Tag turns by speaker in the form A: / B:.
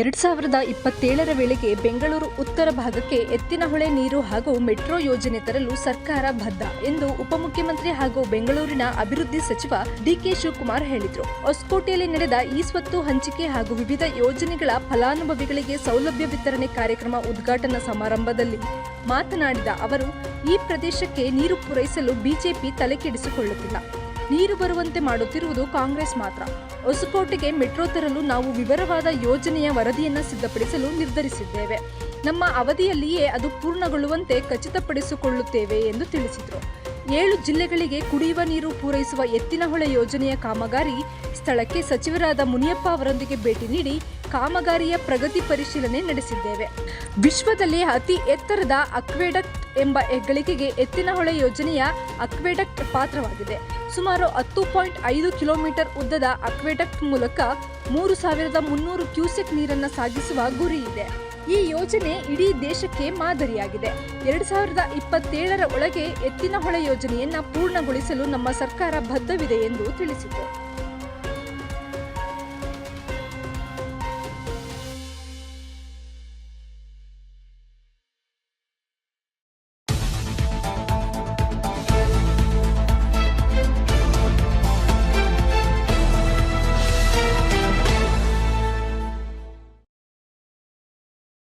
A: ಎರಡ್ ಸಾವಿರದ ಇಪ್ಪತ್ತೇಳರ ವೇಳೆಗೆ ಬೆಂಗಳೂರು ಉತ್ತರ ಭಾಗಕ್ಕೆ ಎತ್ತಿನಹೊಳೆ ನೀರು ಹಾಗೂ ಮೆಟ್ರೋ ಯೋಜನೆ ತರಲು ಸರ್ಕಾರ ಬದ್ಧ ಎಂದು ಉಪಮುಖ್ಯಮಂತ್ರಿ ಹಾಗೂ ಬೆಂಗಳೂರಿನ ಅಭಿವೃದ್ಧಿ ಸಚಿವ ಡಿಕೆ ಶಿವಕುಮಾರ್ ಹೇಳಿದರು. ಹೊಸಕೋಟೆಯಲ್ಲಿ ನಡೆದ ಈ ಸ್ವತ್ತು ಹಂಚಿಕೆ ಹಾಗೂ ವಿವಿಧ ಯೋಜನೆಗಳ ಫಲಾನುಭವಿಗಳಿಗೆ ಸೌಲಭ್ಯ ವಿತರಣೆ ಕಾರ್ಯಕ್ರಮ ಉದ್ಘಾಟನಾ ಸಮಾರಂಭದಲ್ಲಿ ಮಾತನಾಡಿದ ಅವರು, ಈ ಪ್ರದೇಶಕ್ಕೆ ನೀರು ಪೂರೈಸಲು ಬಿಜೆಪಿ ತಲೆಕೆಡಿಸಿಕೊಳ್ಳುತ್ತಿಲ್ಲ. ನೀರು ಬರುವಂತೆ ಮಾಡುತ್ತಿರುವುದು ಕಾಂಗ್ರೆಸ್ ಮಾತ್ರ. ಹೊಸಕೋಟೆಗೆ ಮೆಟ್ರೋ ತರಲು ನಾವು ವಿವರವಾದ ಯೋಜನೆಯ ವರದಿಯನ್ನು ಸಿದ್ಧಪಡಿಸಲು ನಿರ್ಧರಿಸಿದ್ದೇವೆ. ನಮ್ಮ ಅವಧಿಯಲ್ಲಿಯೇ ಅದು ಪೂರ್ಣಗೊಳ್ಳುವಂತೆ ಖಚಿತಪಡಿಸಿಕೊಳ್ಳುತ್ತೇವೆ ಎಂದು ತಿಳಿಸಿದರು. ಏಳು ಜಿಲ್ಲೆಗಳಿಗೆ ಕುಡಿಯುವ ನೀರು ಪೂರೈಸುವ ಎತ್ತಿನಹೊಳೆ ಯೋಜನೆಯ ಕಾಮಗಾರಿ ಸ್ಥಳಕ್ಕೆ ಸಚಿವರಾದ ಮುನಿಯಪ್ಪ ಅವರೊಂದಿಗೆ ಭೇಟಿ ನೀಡಿ ಕಾಮಗಾರಿಯ ಪ್ರಗತಿ ಪರಿಶೀಲನೆ ನಡೆಸಿದ್ದೇವೆ. ವಿಶ್ವದಲ್ಲಿ ಅತಿ ಎತ್ತರದ ಅಕ್ವೆಡಕ್ಟ್ ಎಂಬ ಹೆಗ್ಗಳಿಕೆಗೆ ಎತ್ತಿನಹೊಳೆ ಯೋಜನೆಯ ಅಕ್ವೆಡಕ್ಟ್ ಪಾತ್ರವಾಗಿದೆ. ಸುಮಾರು ಹತ್ತು ಪಾಯಿಂಟ್ ಐದು ಕಿಲೋಮೀಟರ್ ಉದ್ದದ ಅಕ್ವೆಡಕ್ಟ್ ಮೂಲಕ ಮೂರು ಸಾವಿರದ ಮುನ್ನೂರು ಕ್ಯೂಸೆಕ್ ನೀರನ್ನು ಸಾಗಿಸುವ ಗುರಿ ಇದೆ. ಈ ಯೋಜನೆ ಇಡೀ ದೇಶಕ್ಕೆ ಮಾದರಿಯಾಗಿದೆ. ಎರಡು ಸಾವಿರದ ಇಪ್ಪತ್ತೇಳರ ಒಳಗೆ ಎತ್ತಿನಹೊಳೆ ಯೋಜನೆಯನ್ನು ಪೂರ್ಣಗೊಳಿಸಲು ನಮ್ಮ ಸರ್ಕಾರ ಬದ್ಧವಿದೆ ಎಂದು ತಿಳಿಸಿದೆ.